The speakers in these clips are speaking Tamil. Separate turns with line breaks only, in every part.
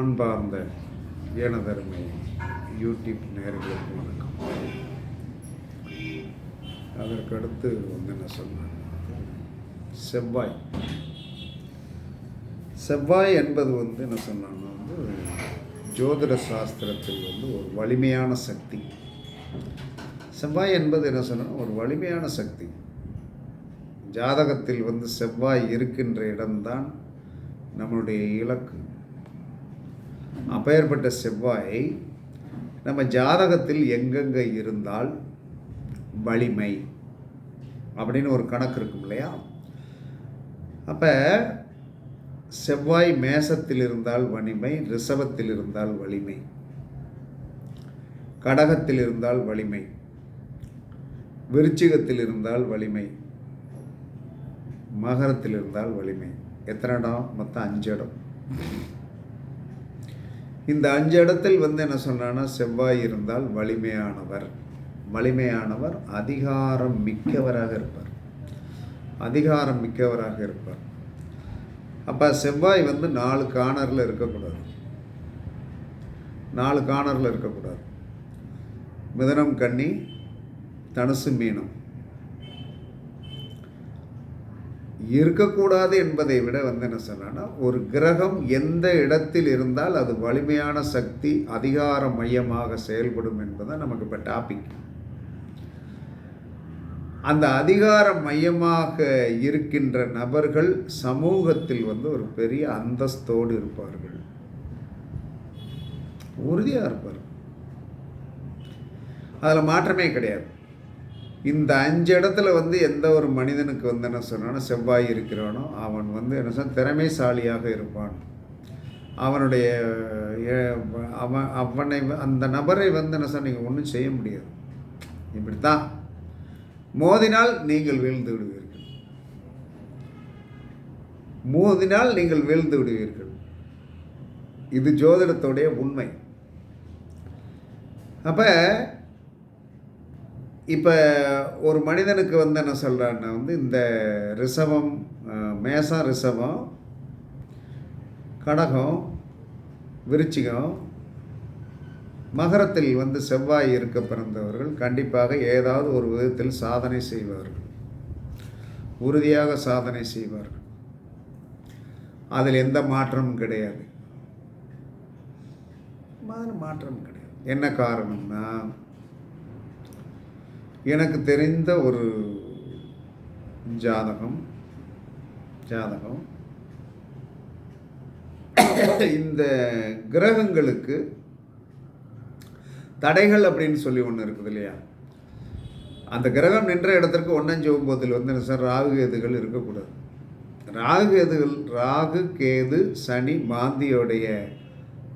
அன்பார்ந்த ஏனதருமை யூடியூப் நேர்களுக்கு வணக்கம். அதற்கடுத்து வந்து என்ன சொன்னாங்க? செவ்வாய். செவ்வாய் என்பது வந்து என்ன சொன்னாங்கன்னா வந்து ஜோதிட சாஸ்திரத்தில் வந்து ஒரு வலிமையான சக்தி. செவ்வாய் என்பது என்ன சொன்னால் ஒரு வலிமையான சக்தி. ஜாதகத்தில் வந்து செவ்வாய் இருக்கின்ற இடம்தான் நம்மளுடைய இலக்கு. அப்பேற்பட்ட செவ்வாய் நம்ம ஜாதகத்தில் எங்கெங்கே இருந்தால் வலிமை அப்படின்னு ஒரு கணக்கு இருக்கும் இல்லையா? அப்போ செவ்வாய் மேசத்தில் இருந்தால் வலிமை ரிஷபத்தில் இருந்தால் வலிமை கடகத்தில் இருந்தால் வலிமை விருச்சிகத்தில் இருந்தால் வலிமை மகரத்தில் இருந்தால் வலிமை. எத்தனை இடம்? மொத்தம் அஞ்சு இடம். இந்த அஞ்சு இடத்தில் வந்து என்ன சொன்னான்னா செவ்வாய் இருந்தால் வலிமையானவர். வலிமையானவர் அதிகாரம் மிக்கவராக இருப்பார். அதிகாரம் மிக்கவராக இருப்பார். அப்போ செவ்வாய் வந்து நாலு காணரில் இருக்கக்கூடாது. நாலு காணரில் இருக்கக்கூடாது. மிதனம் கன்னி தனுசு மீனம். இருக்கக்கூடாது என்பதை விட வந்து என்ன சொன்னா ஒரு கிரகம் எந்த இடத்தில் இருந்தால் அது வலிமையான சக்தி அதிகார மையமாக செயல்படும் என்பது நமக்கு இப்போ டாபிக் அந்த அதிகார மையமாக இருக்கின்ற நபர்கள் சமூகத்தில் வந்து ஒரு பெரிய அந்தஸ்தோடு இருப்பார்கள். உறுதியாக இருப்பார்கள். அதில் மாற்றமே கிடையாது. இந்த அஞ்சு இடத்துல வந்து எந்த ஒரு மனிதனுக்கு வந்து என்ன சொன்னானோ செவ்வாய் இருக்கிறானோ அவன் வந்து என்ன சொன்ன திறமைசாலியாக இருப்பான். அவனுடைய அவன் அவனை அந்த நபரை வந்து என்ன சொன்ன நீங்கள் ஒன்றும் செய்ய முடியாது. இப்படித்தான். மோதினால் நீங்கள் வீழ்ந்து விடுவீர்கள். மோதினால் நீங்கள் வீழ்ந்து விடுவீர்கள். இது ஜோதிடத்துடைய உண்மை. அப்போ இப்போ ஒரு மனிதனுக்கு வந்து என்ன சொல்கிறான்னா வந்து இந்த ரிஷபம் மேசம் ரிஷபம் கடகம் விருச்சிகம் மகரத்தில் வந்து செவ்வாய் இருக்க பிறந்தவர்கள் கண்டிப்பாக ஏதாவது ஒரு விதத்தில் சாதனை செய்வார்கள். உறுதியாக சாதனை செய்வார்கள். அதில் எந்த மாற்றமும் கிடையாது. மாற்றம் கிடையாது. என்ன காரணம்னா எனக்கு தெரிந்த ஒரு ஜாதகம் ஜாதகம். இந்த கிரகங்களுக்கு தடைகள் அப்படின்னு சொல்லி ஒன்று இருக்குது இல்லையா? அந்த கிரகம் நின்ற இடத்திற்கு ஒன்னஞ்சு ஒம்போதில் வந்து சார் ராகு கேதுகள் இருக்கக்கூடாது. ராகு கேதுகள் ராகு கேது சனி மாந்தியோடைய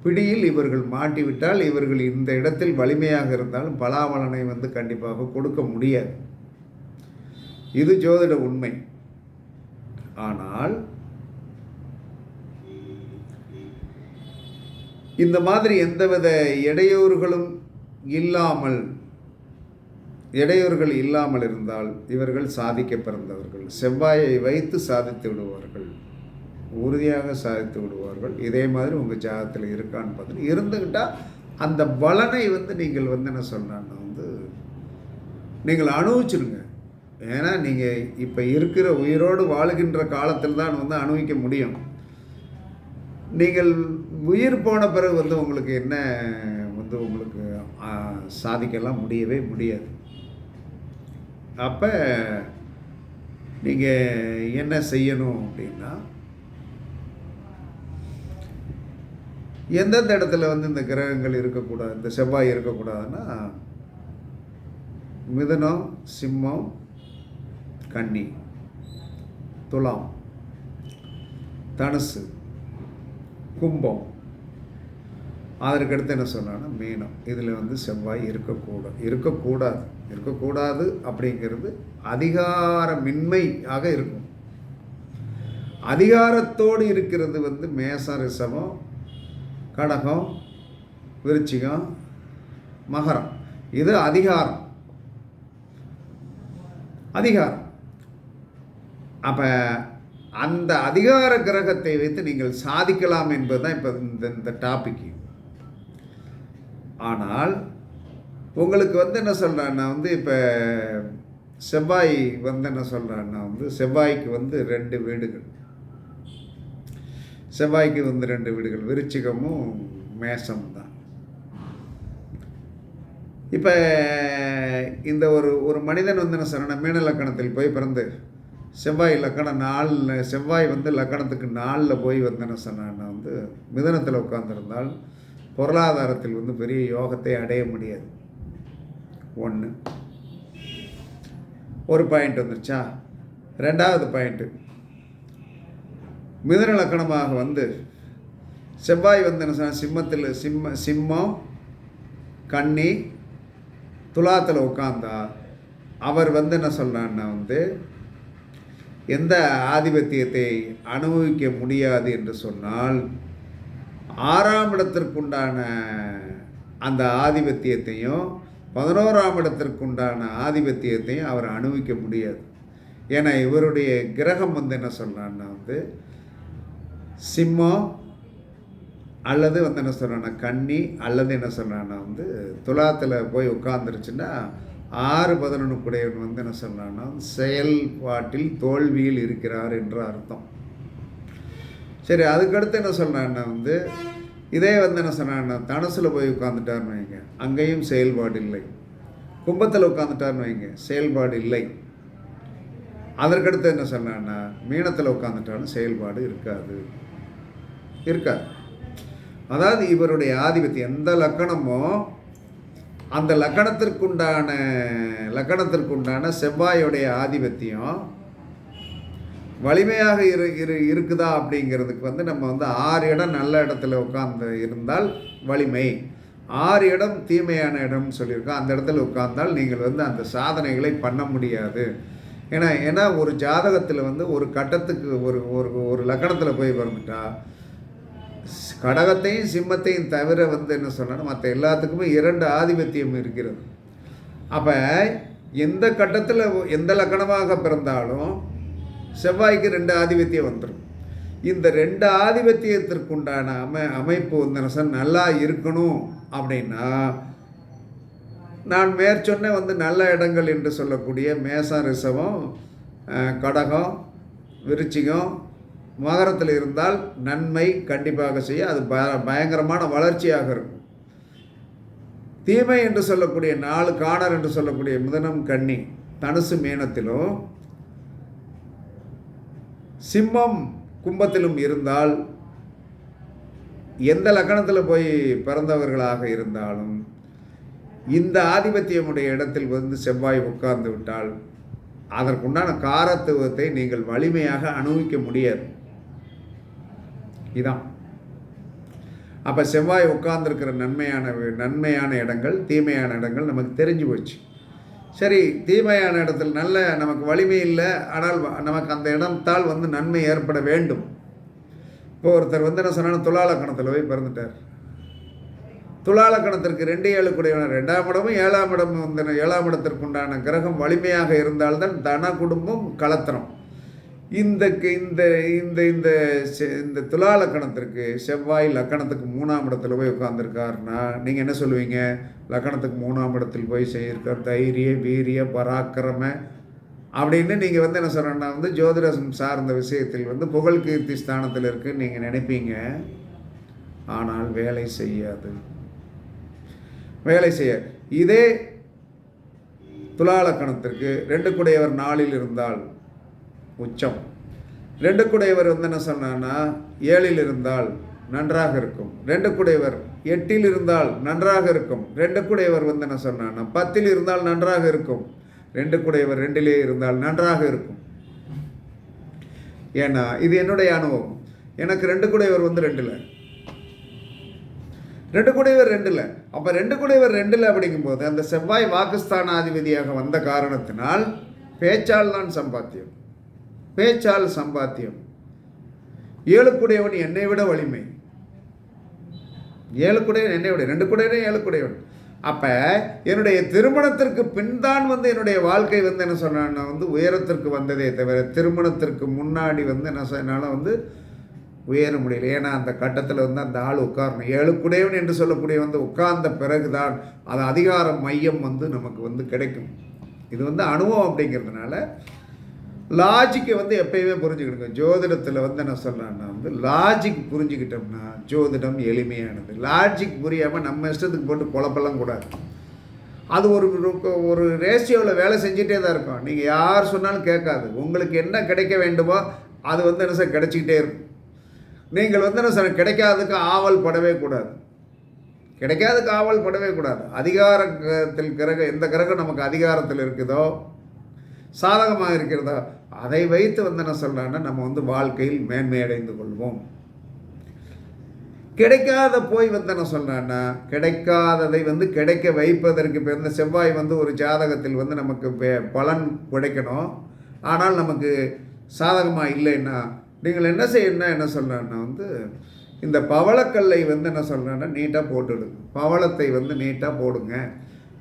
பிடியில் இவர்கள் மாட்டிவிட்டால் இவர்கள் இந்த இடத்தில் வலிமையாக இருந்தாலும் பலாபலனை வந்து கண்டிப்பாக கொடுக்க முடியாது. இது ஜோதிட உண்மை. ஆனால் இந்த மாதிரி எந்தவித இடையூறுகளும் இல்லாமல் இடையூறுகள் இல்லாமல் இருந்தால் இவர்கள் சாதிக்க பிறந்தவர்கள் செவ்வாயை வைத்து சாதித்து விடுவார்கள். உறுதியாக சாதித்து விடுவார்கள். இதே மாதிரி உங்கள் ஜாதகத்தில் இருக்கான்னு பார்த்துட்டு இருந்துக்கிட்டால் அந்த பலனை வந்து நீங்கள் வந்து என்ன சொல்கிறான்னா வந்து நீங்கள் அனுபவிச்சிருங்க. ஏன்னா நீங்கள் இப்போ இருக்கிற உயிரோடு வாழுகின்ற காலத்தில் தான் வந்து அனுபவிக்க முடியும். நீங்கள் உயிர் போன பிறகு வந்து உங்களுக்கு என்ன வந்து உங்களுக்கு சாதிக்கலாம்? முடியவே முடியாது. அப்போ நீங்கள் என்ன செய்யணும் அப்படின்னா எந்தெந்த இடத்துல வந்து இந்த கிரகங்கள் இருக்கக்கூடாது இந்த செவ்வாய் இருக்கக்கூடாதுன்னா மிதனம் சிம்மம் கன்னி துலாம் தனுசு கும்பம். அதற்கடுத்து என்ன சொன்னான்னா மீனம். இதில் வந்து செவ்வாய் இருக்கக்கூடாது இருக்கக்கூடாது. இருக்கக்கூடாது அப்படிங்கிறது அதிகாரமின்மையாக இருக்கும். அதிகாரத்தோடு இருக்கிறது வந்து மேச ரிசவம் கடகம் விருச்சிகம் மகரம். இது அதிகாரம். அதிகாரம். அப்போ அந்த அதிகார கிரகத்தை வைத்து நீங்கள் சாதிக்கலாம் என்பது தான் இப்போ இந்த இந்த டாபிக் ஆனால் உங்களுக்கு வந்து என்ன சொல்கிறேன்னா வந்து இப்போ செவ்வாய் வந்து என்ன சொல்கிறேன்னா வந்து செவ்வாய்க்கு வந்து ரெண்டு வீடுகள். செவ்வாய்க்கு வந்து ரெண்டு வீடுகள் விருச்சிகமும் மேசம் தான் இப்போ இந்த ஒரு ஒரு மனிதன் வந்து என்ன மீன லக்கணத்தில் போய் பிறந்து செவ்வாய் லக்கணம் நாலில் செவ்வாய் வந்து லக்கணத்துக்கு நாளில் போய் வந்து என்ன சொன்னான்னா வந்து மிதனத்தில் உட்காந்துருந்தால் பொருளாதாரத்தில் வந்து பெரிய யோகத்தை அடைய முடியாது. ஒன்று ஒரு பாயிண்ட் வந்துருச்சா? ரெண்டாவது பாயிண்ட்டு மிதுன லக்கணமாக வந்து செவ்வாய் வந்து என்ன சொன்னால் சிம்மத்தில் சிம்ம சிம்மம் கன்னி துலாத்தில் உட்காந்தா அவர் வந்து என்ன சொல்கிறான்னா வந்து எந்த ஆதிபத்தியத்தை அனுபவிக்க முடியாது என்று சொன்னால் ஆறாம் இடத்திற்குண்டான அந்த ஆதிபத்தியத்தையும் பதினோராம் இடத்திற்குண்டான ஆதிபத்தியத்தையும் அவர் அனுபவிக்க முடியாது. ஏன்னா இவருடைய கிரகம் வந்து என்ன சொல்கிறான்னா வந்து சிம்மம் அல்லது வந்து என்ன சொல்கிறாங்கன்னா கன்னி அல்லது என்ன சொல்கிறான்னா வந்து துலாத்தில் போய் உட்காந்துருச்சுன்னா ஆறு பதினொன்று குடையவன் வந்து என்ன சொல்கிறான்னா செயல்பாட்டில் தோல்வியில் இருக்கிறார் என்ற அர்த்தம். சரி அதுக்கடுத்து என்ன சொல்கிறான்னா வந்து இதே வந்து என்ன சொன்னான்னா தனசில் போய் உட்காந்துட்டார்னு வைங்க அங்கேயும் செயல்பாடு இல்லை. கும்பத்தில் உட்காந்துட்டார்னு வைங்க செயல்பாடு இல்லை. அதற்கடுத்து என்ன சொன்னான்னா மீனத்தில் உட்காந்துட்டாலும் செயல்பாடு இருக்காது. இருக்காது. அதாவது இவருடைய ஆதிபத்தியம் எந்த லக்கணமோ அந்த லக்கணத்திற்குண்டான லக்கணத்திற்குண்டான செவ்வாயுடைய ஆதிபத்தியம் வலிமையாக இரு இரு இருக்குதா அப்படிங்கிறதுக்கு வந்து நம்ம வந்து ஆறு இடம் நல்ல இடத்துல உட்கார்ந்து இருந்தால் வலிமை. ஆறு இடம் தீமையான இடம்னு சொல்லியிருக்கோம். அந்த இடத்துல உட்கார்ந்தால் நீங்கள் வந்து அந்த சாதனைகளை பண்ண முடியாது. ஏன்னா ஏன்னா ஒரு ஜாதகத்தில் வந்து ஒரு கட்டத்துக்கு ஒரு ஒரு ஒரு லக்கணத்தில் போய் பிறந்துட்டா கடகத்தையும் சிம்மத்தையும் தவிர வந்து என்ன சொல்லணும் மற்ற எல்லாத்துக்குமே இரண்டு ஆதிபத்தியம் இருக்கிறது. அப்போ எந்த கட்டத்தில் எந்த லக்கணமாக பிறந்தாலும் செவ்வாய்க்கு ரெண்டு ஆதிபத்தியம் வந்துடும் இந்த ரெண்டு ஆதிபத்தியத்திற்குண்டான அமை அமைப்பு வந்து நல்லா இருக்கணும் அப்படின்னா நான் மேற்சொன்ன வந்து நல்ல இடங்கள் என்று சொல்லக்கூடிய மேசம் ரிசவம் கடகம் விருச்சிகம் மகரத்தில் இருந்தால் நன்மை கண்டிப்பாக செய்ய அது ப பயங்கரமான வளர்ச்சியாக இருக்கும். தீமை என்று சொல்லக்கூடிய நாலு காணர் என்று சொல்லக்கூடிய மிதனம் கன்னி தனுசு மீனத்திலும் சிம்மம் கும்பத்திலும் இருந்தால் எந்த லக்கணத்தில் போய் பிறந்தவர்களாக இருந்தாலும் இந்த ஆதிபத்தியமுடைய இடத்தில் வந்து செவ்வாய் உட்கார்ந்து விட்டால் அதற்குண்டான காரத்துவத்தை நீங்கள் வலிமையாக அனுபவிக்க முடியாது. இதான். அப்போ செவ்வாய் உட்கார்ந்துருக்கிற நன்மையான நன்மையான இடங்கள் தீமையான இடங்கள் நமக்கு தெரிஞ்சு போச்சு. சரி தீமையான இடத்துல நல்ல நமக்கு வலிமை இல்லை ஆனால் நமக்கு அந்த இடத்தால் வந்து நன்மை ஏற்பட வேண்டும். இப்போ ஒருத்தர் வந்து என்ன சொன்னால் துலாலக்கணத்தில் போய் பிறந்துட்டார். துலாலக்கணத்திற்கு ரெண்டு ஏழு ரெண்டாம் இடமும் ஏழாம் இடமும் வந்து ஏழாம் இடத்திற்குண்டான கிரகம் வலிமையாக இருந்தால்தான் தன குடும்பம் கலத்தனம். இந்த இந்த இந்த இந்த செ- இந்த துலா லக்கணத்திற்கு செவ்வாய் லக்கணத்துக்கு மூணாம் இடத்துல போய் உட்காந்துருக்காருன்னா நீங்கள் என்ன சொல்லுவீங்க? லக்கணத்துக்கு மூணாம் இடத்தில் போய் செய்யிருக்கார் தைரிய வீரிய பராக்கிரம அப்படின்னு நீங்கள் வந்து என்ன சொல்கிறேன்னா வந்து ஜோதிடம் சார்ந்த விஷயத்தில் வந்து புகழ் கீர்த்தி ஸ்தானத்தில் இருக்குன்னு நீங்கள் நினைப்பீங்க. ஆனால் வேலை செய்யாது. வேலை செய்ய இதே துலாலக்கணத்திற்கு ரெண்டு குடையவர் நாளில் இருந்தால் உச்சம். ரெண்டு குடையவர் வந்து என்ன சொன்னான்னா ஏழில் இருந்தால் நன்றாக இருக்கும். ரெண்டு குடையவர் எட்டில் இருந்தால் நன்றாக இருக்கும். ரெண்டு குடையவர் வந்து என்ன சொன்னான்னா பத்தில் இருந்தால் நன்றாக இருக்கும். ரெண்டு குடையவர் ரெண்டிலே இருந்தால் நன்றாக இருக்கும். ஏன்னா இது என்னுடைய அனுபவம். எனக்கு ரெண்டு குடையவர் வந்து ரெண்டில். ரெண்டு குடையவர் ரெண்டில். அப்போ ரெண்டு குடையவர் ரெண்டில் அப்படிங்கும்போது அந்த செவ்வாய் வாக்குஸ்தானாதிபதியாக வந்த காரணத்தினால் பேச்சால் தான் சம்பாத்தியம். பேச்சால் சம்பாத்தியம். ஏழுக்குடையவன் என்னை விட வலிமை. ஏழுக்குடையவன் என்னை விட ரெண்டு குடையனே ஏழுக்குடையவன். அப்போ என்னுடைய திருமணத்திற்கு பின்தான் வந்து என்னுடைய வாழ்க்கை வந்து என்ன சொன்னால் வந்து உயரத்திற்கு வந்ததே தவிர திருமணத்திற்கு முன்னாடி வந்து என்ன சொன்னாலும் வந்து உயர முடியல. ஏன்னா அந்த கட்டத்தில் வந்து அந்த ஆள் உட்காரணும். ஏழுக்குடையவன் என்று சொல்லக்கூடிய வந்து உட்கார்ந்த பிறகுதான் அது அதிகார மையம் வந்து நமக்கு வந்து கிடைக்கும். இது வந்து அனுபவம் அப்படிங்கிறதுனால லாஜிக்கை வந்து எப்பயுமே புரிஞ்சுக்கிடுங்க. ஜோதிடத்தில் வந்து என்ன சொல்கிறேன்னா வந்து லாஜிக் புரிஞ்சுக்கிட்டோம்னா ஜோதிடம் எளிமையானது. லாஜிக் புரியாமல் நம்ம இஷ்டத்துக்கு போட்டு குழப்பெல்லாம் கூடாது. அது ஒரு ஒரு ரேஷியோவில் வேலை செஞ்சுட்டே தான் இருக்கும். நீங்கள் யார் சொன்னாலும் கேட்காது. உங்களுக்கு என்ன கிடைக்க வேண்டுமோ அது வந்து என்ன சார் கிடைச்சிக்கிட்டே இருக்கும். நீங்கள் வந்து என்ன சார் கிடைக்காததுக்கு ஆவல் படவே கூடாது. கிடைக்காததுக்கு ஆவல் படவே கூடாது. அதிகாரத்தில் கிரகம் எந்த கிரகம் நமக்கு அதிகாரத்தில் இருக்குதோ சாதகமாக இருக்கிறதா? அதை வைத்து வந்து என்ன சொல்கிறான்னா நம்ம வந்து வாழ்க்கையில் மேன்மை அடைந்து கொள்வோம். கிடைக்காத போய் வந்து என்ன சொல்கிறான்னா கிடைக்காததை வந்து கிடைக்க வைப்பதற்கு இப்போ இந்த செவ்வாய் வந்து ஒரு ஜாதகத்தில் வந்து நமக்கு பலன் கிடைக்கணும். ஆனால் நமக்கு சாதகமாக இல்லைன்னா நீங்கள் என்ன செய்யணும்னா என்ன சொல்கிறேன்னா வந்து இந்த பவளக்கல்லை வந்து என்ன சொல்கிறேன்னா நீட்டாக போட்டுடுங்க பவளத்தை வந்து நீட்டாக போடுங்க.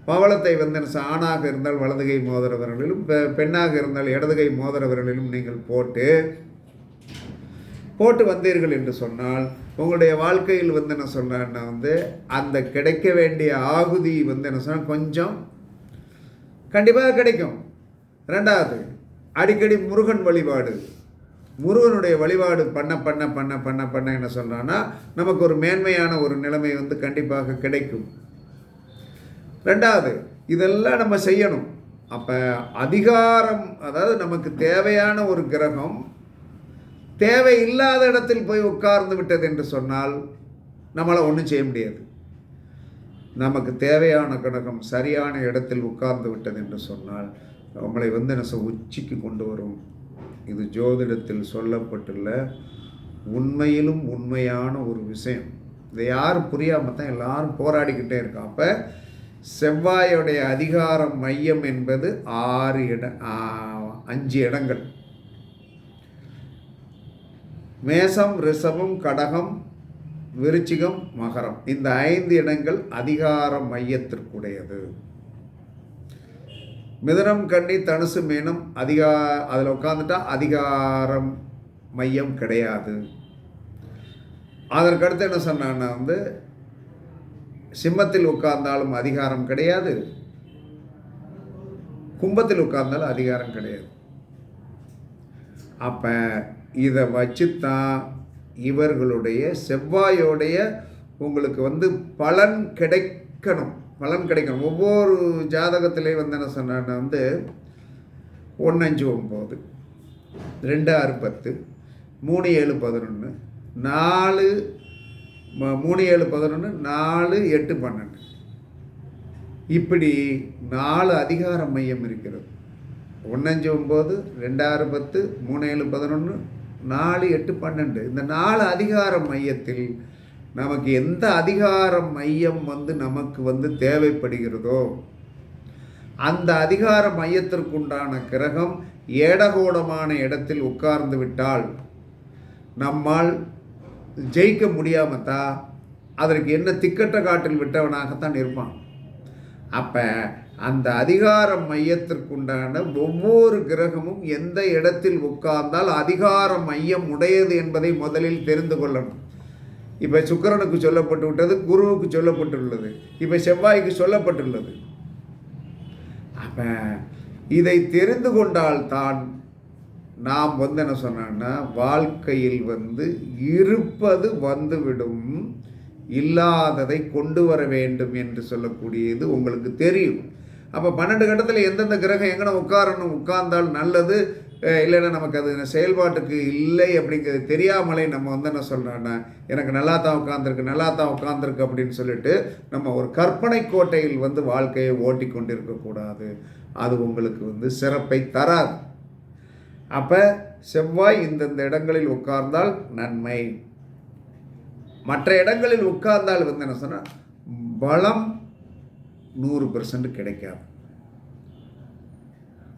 பவளத்தை வந்து என்ன ஆணாக இருந்தால் வலதுகை மோதிர விரலிலும் பெ- பெண்ணாக இருந்தால் இடதுகை மோதிர விரலிலும் நீங்கள் போட்டு போட்டு வந்தீர்கள் என்று சொன்னால் உங்களுடைய வாழ்க்கையில் வந்து என்ன சொல்கிறேன்னா வந்து அந்த கிடைக்க வேண்டிய ஆகுதி வந்து என்ன சொன்னால் கொஞ்சம் கண்டிப்பாக கிடைக்கும். ரெண்டாவது அடிக்கடி முருகன் வழிபாடு. முருகனுடைய வழிபாடு பண்ண பண்ண பண்ண பண்ண பண்ண என்ன சொல்கிறான்னா நமக்கு ஒரு மேன்மையான ஒரு நிலைமை வந்து கண்டிப்பாக கிடைக்கும். ரெண்டாவது இதெல்லாம் நம்ம செய்யணும். அப்போ அதிகாரம் அதாவது நமக்கு தேவையான ஒரு கிரகம் தேவையில்லாத இடத்தில் போய் உட்கார்ந்து விட்டது என்று சொன்னால் நம்மளால் ஒன்றும் செய்ய முடியாது. நமக்கு தேவையான கிரகம் சரியான இடத்தில் உட்கார்ந்து விட்டது என்று சொன்னால் நம்மளை வந்து என்ன உச்சிக்கு கொண்டு வரும். இது ஜோதிடத்தில் சொல்லப்பட்டுள்ள உண்மையிலும் உண்மையான ஒரு விஷயம். இதை யாரும் புரியாமல் தான் எல்லாரும் போராடிக்கிட்டே இருக்கா அப்போ செவ்வாயுடைய அதிகாரம் மையம் என்பது ஆறு இட அஞ்சு இடங்கள். மேசம் ரிஷபம் கடகம் விருச்சிகம் மகரம். இந்த ஐந்து இடங்கள் அதிகார மையத்திற்குடையது. மிதுனம் கண்ணி தனுசு மீனம் அதிகா அதில் உட்காந்துட்டா அதிகாரம் மையம் கிடையாது. அதற்கடுத்து என்ன சொன்னான்னா வந்து சிம்மத்தில் உட்கார்ந்தாலும் அதிகாரம் கிடையாது. கும்பத்தில் உட்கார்ந்தாலும் அதிகாரம் கிடையாது. அப்போ இதை வச்சுத்தான் இவர்களுடைய செவ்வாயோடைய உங்களுக்கு வந்து பலன் கிடைக்கணும். பலன் கிடைக்கணும். ஒவ்வொரு ஜாதகத்திலையும் வந்து என்ன சொன்னான்னா வந்து ஒன்று அஞ்சு ஒம்பது ரெண்டு ஆறு பத்து மூணு ஏழு பதினொன்று நாலு மூணு ஏழு பதினொன்று நாலு எட்டு பன்னெண்டு. இப்படி நாலு அதிகார மையம் இருக்கிறது. ஒன்னஞ்சு ஒம்பது ரெண்டாறு பத்து மூணு ஏழு பதினொன்று நாலு எட்டு பன்னெண்டு. இந்த நாலு அதிகார மையத்தில் நமக்கு எந்த அதிகார மையம் வந்து நமக்கு வந்து தேவைப்படுகிறதோ அந்த அதிகார மையத்திற்குண்டான கிரகம் ஏடகோடமான இடத்தில் உட்கார்ந்து விட்டால் நம்மால் ஜெயிக்க முடியாம தான் அதற்கு என்ன திக்கட்ட காட்டில் விட்டவனாகத்தான் இருப்பான். அப்போ அந்த அதிகார மையத்திற்குண்டான ஒவ்வொரு கிரகமும் எந்த இடத்தில் உட்கார்ந்தால் அதிகார மையம் உடையது என்பதை முதலில் தெரிந்து கொள்ளணும். இப்போ சுக்கிரனுக்கு சொல்லப்பட்டு விட்டது குருவுக்கு சொல்லப்பட்டுள்ளது. இப்போ செவ்வாய்க்கு சொல்லப்பட்டுள்ளது. அப்போ இதை தெரிந்து கொண்டால்தான் நாம் வந்து என்ன சொன்னோன்னா வாழ்க்கையில் வந்து இருப்பது வந்துவிடும் இல்லாததை கொண்டு வர வேண்டும் என்று சொல்லக்கூடியது உங்களுக்கு தெரியும். அப்போ பன்னெண்டு கட்டத்தில் எந்தெந்த கிரகம் எங்கே உட்காரணும் உட்கார்ந்தால் நல்லது இல்லைன்னா நமக்கு அது செயல்பாட்டுக்கு இல்லை அப்படிங்கிறது தெரியாமலே நம்ம வந்து என்ன சொல்கிறோன்னா எனக்கு நல்லா தான் உட்காந்துருக்கு நல்லா தான் உட்காந்துருக்கு அப்படின்னு சொல்லிட்டு நம்ம ஒரு கற்பனை கோட்டையில் வந்து வாழ்க்கையை ஓட்டி கொண்டிருக்கக்கூடாது அது உங்களுக்கு வந்து சிறப்பை தராது. அப்போ செவ்வாய் இந்தந்த இடங்களில் உட்கார்ந்தால் நன்மை. மற்ற இடங்களில் உட்கார்ந்தால் வந்து என்ன சொன்னால் பலம் நூறு பெர்சன்ட் கிடைக்காது.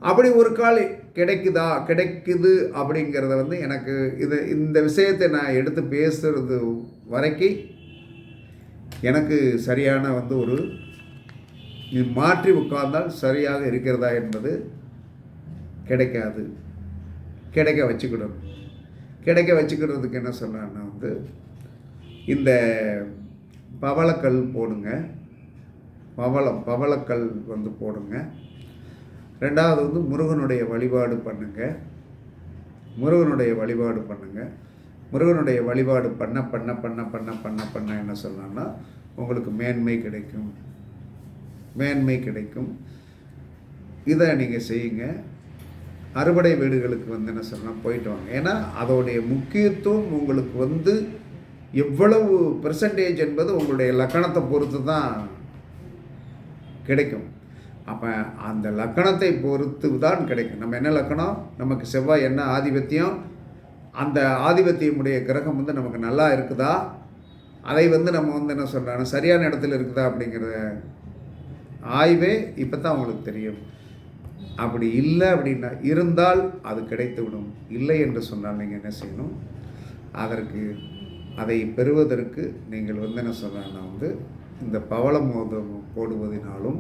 அப்படி ஒரு கால் கிடைக்குதா கிடைக்குது அப்படிங்கிறத வந்து எனக்கு இது இந்த விஷயத்தை நான் எடுத்து பேசுறது வரைக்கும் எனக்கு சரியான வந்து ஒரு இது மாற்றி உட்கார்ந்தால் சரியாக இருக்கிறதா என்பது கிடைக்காது. கிடைக்க வச்சுக்கிடணும் கிடைக்க வச்சுக்கிறதுக்கு என்ன சொன்னான்னா வந்து இந்த பவளக்கல் போடுங்க. பவளம் பவளக்கல் வந்து போடுங்க. ரெண்டாவது வந்து முருகனுடைய வழிபாடு பண்ணுங்க. முருகனுடைய வழிபாடு பண்ணுங்க. முருகனுடைய வழிபாடு பண்ண பண்ண பண்ண பண்ண பண்ண பண்ண என்ன சொல்லலாம்னா உங்களுக்கு மேன்மை கிடைக்கும். மேன்மை கிடைக்கும். இதை நீங்கள் செய்யுங்க. அறுவடை வீடுகளுக்கு வந்து என்ன சொல்லலாம் போயிட்டு வாங்க. ஏன்னா அதோடைய முக்கியத்துவம் உங்களுக்கு வந்து எவ்வளவு பெர்சன்டேஜ் என்பது உங்களுடைய லக்கணத்தை பொறுத்து தான் கிடைக்கும். அப்போ அந்த லக்கணத்தை பொறுத்து தான் கிடைக்கும். நம்ம என்ன லக்கணம்? நமக்கு செவ்வாய் என்ன ஆதிபத்தியம்? அந்த ஆதிபத்தியமுடைய கிரகம் வந்து நமக்கு நல்லா இருக்குதா? அதை வந்து நம்ம வந்து என்ன சொல்கிறாங்க சரியான இடத்துல இருக்குதா அப்படிங்கிற ஆய்வே இப்போ தான் உங்களுக்கு தெரியும். அப்படி இல்லை அப்படின்னா இருந்தால் அது கிடைத்து விடும் இல்லை என்று சொன்னால் நீங்கள் என்ன செய்யணும்? அதற்கு அதை பெறுவதற்கு நீங்கள் வந்து என்ன சொல்லலாம்னா வந்து இந்த பவள மோதம் போடுவதனாலும்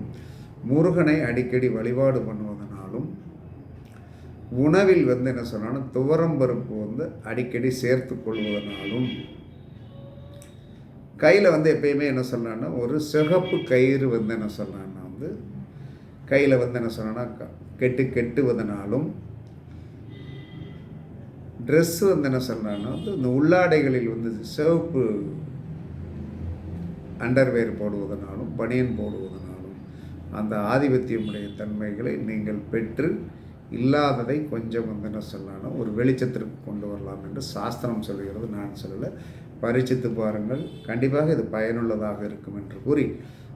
முருகனை அடிக்கடி வழிபாடு பண்ணுவதனாலும் உணவில் வந்து என்ன சொன்னாலும் துவரம் பருப்பு வந்து அடிக்கடி சேர்த்து கொள்வதனாலும் கையில் வந்து எப்பயுமே என்ன சொல்லலாம்னா ஒரு சிகப்பு கயிறு வந்து என்ன சொல்லலாம்னா வந்து கையில் வந்து என்ன சொல்லணும்னா க- கெட்டு கெட்டுவதனாலும் ட்ரெஸ்ஸு வந்து என்ன சொல்லலாம்னா வந்து இந்த உள்ளாடைகளில் வந்து சிவப்பு அண்டர்வேர் போடுவதனாலும் பனியன் போடுவதனாலும் அந்த ஆதிபத்தியமுடைய தன்மைகளை நீங்கள் பெற்று இல்லாததை கொஞ்சம் வந்து என்ன சொல்லலாம் ஒரு வெளிச்சத்திற்கு கொண்டு வரலாம் என்று சாஸ்திரம் சொல்கிறது. நான் சொல்லலை. பரிச்சித்து பாருங்கள். கண்டிப்பாக இது பயனுள்ளதாக இருக்கும் என்று கூறி